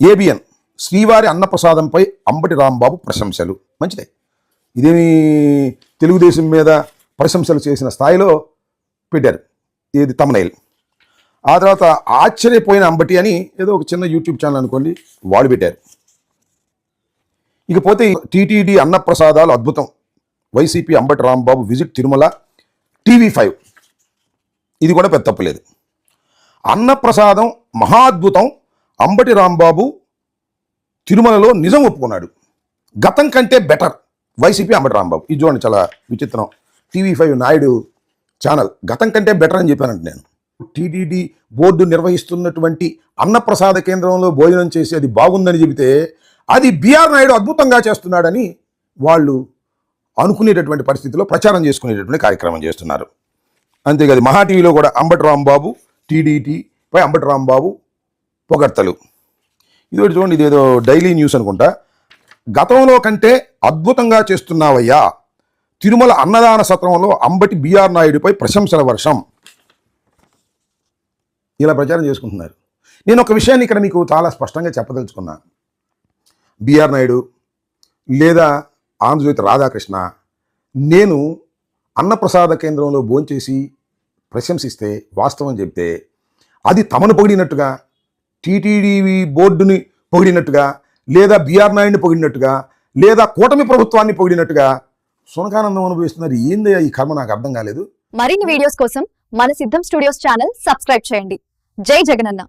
ABN శ్రీవారి అన్నప్రసాదంపై అంబటి రాంబాబు ప్రశంసలు. మంచిదే. ఇదేమి తెలుగుదేశం మీద ప్రశంసలు చేసిన స్థాయిలో పెట్టారు. ఇది తమనైల్. ఆ తర్వాత ఆశ్చర్యపోయిన అంబటి అని ఏదో ఒక చిన్న యూట్యూబ్ ఛానల్ అనుకోండి వాళ్ళు పెట్టారు. ఇకపోతే టీటీడీ అన్నప్రసాదాలు అద్భుతం. YCP Ambati Rambabu visit Tirumala TV five. ఇది కూడా పెద్ద తప్పులేదు అన్నప్రసాదం మహాద్భుతం అంబటి రాంబాబు తిరుమలలో నిజం ఒప్పుకున్నాడు. గతం కంటే బెటర్ వైసీపీ అంబటి రాంబాబు. ఇది చూడండి చాలా విచిత్రం. TV five Naidu channel. గతం కంటే బెటర్ అని చెప్పానంట నేను. టీటీడీ బోర్డు నిర్వహిస్తున్నటువంటి అన్నప్రసాద కేంద్రంలో భోజనం చేసి అది బాగుందని చెబితే అది బీఆర్ నాయుడు అద్భుతంగా చేస్తున్నాడని వాళ్ళు అనుకునేటటువంటి పరిస్థితిలో ప్రచారం చేసుకునేటటువంటి కార్యక్రమం చేస్తున్నారు. అంతేకాదు మహా టీవీలో కూడా అంబటి రాంబాబు టీడీటీ పై అంబటి రాంబాబు పొగడ్తలు. ఇది ఒకటి చూడండి ఇదేదో డైలీ న్యూస్ అనుకుంటా. గతంలో కంటే అద్భుతంగా చేస్తున్నావయ్యా. తిరుమల అన్నదాన సత్రంలో అంబటి బీఆర్ నాయుడిపై ప్రశంసల వర్షం. ఇలా ప్రచారం చేసుకుంటున్నారు. నేను ఒక విషయాన్ని ఇక్కడ మీకు చాలా స్పష్టంగా చెప్పదలుచుకున్నాను బీఆర్ నాయుడు లేదా ఆంధ్రజ్యోతి రాధాకృష్ణ నేను అన్నప్రసాద కేంద్రంలో భోంచేసి ప్రశంసిస్తే వాస్తవం చెప్తే అది తమను పొగిడినట్టుగా టీటీడీ బోర్డుని పొగిడినట్టుగా లేదా బీఆర్ నాయుడిని పొగిడినట్టుగా లేదా కూటమి ప్రభుత్వాన్ని పొగిడినట్టుగా సునకానందం అనుభవిస్తున్నారు. ఏంది ఈ కర్మ? నాకు అర్థం కాలేదు. మరిన్ని వీడియోస్ కోసం మన సిద్ధం స్టూడియోస్ ఛానల్ సబ్స్క్రైబ్ చేయండి. జై జగనన్న.